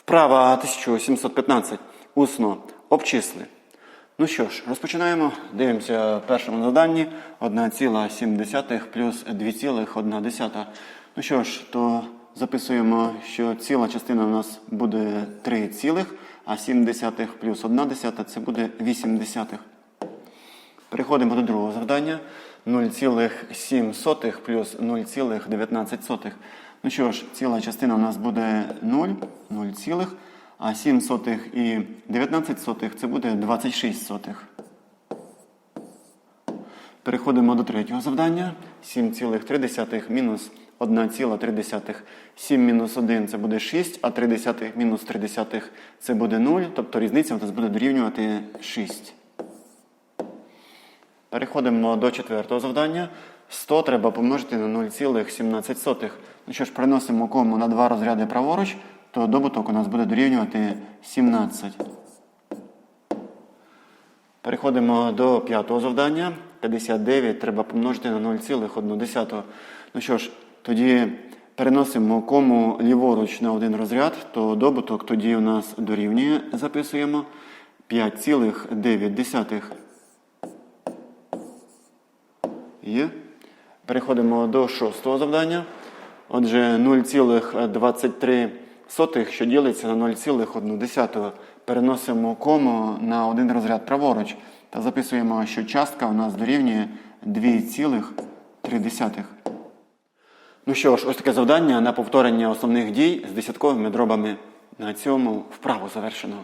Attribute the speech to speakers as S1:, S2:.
S1: Вправа 1715. Усно. Обчисли. Ну що ж, розпочинаємо. Дивимося першому заданні 1,7 плюс 2,1. Ну що ж, то записуємо, що ціла частина у нас буде 3 цілих, а 7 плюс 1 це буде 8 десятих. Переходимо до другого завдання. 0,7 плюс 0,19. Ну що ж, ціла частина у нас буде 0, 0 цілих, а 7 сотих і 19 сотих це буде 26 сотих. Переходимо до третього завдання. 7,3 мінус 1,3. 7 мінус 1 це буде 6, а 3 мінус 3 це буде 0, тобто різниця у нас буде дорівнювати 6. Переходимо до четвертого завдання. 100 треба помножити на 0,17. Ну що ж, переносимо кому на два розряди праворуч, то добуток у нас буде дорівнювати 17. Переходимо до п'ятого завдання. 59 треба помножити на 0,1. Ну що ж, тоді переносимо кому ліворуч на один розряд, то добуток тоді у нас дорівнює, записуємо 5,9. Є. Переходимо до шостого завдання. Отже, 0,23, що ділиться на 0,1. Переносимо кому на один розряд праворуч та записуємо, що частка у нас дорівнює 2,3. Ну що ж, ось таке завдання на повторення основних дій з десятковими дробами. На цьому вправу завершено.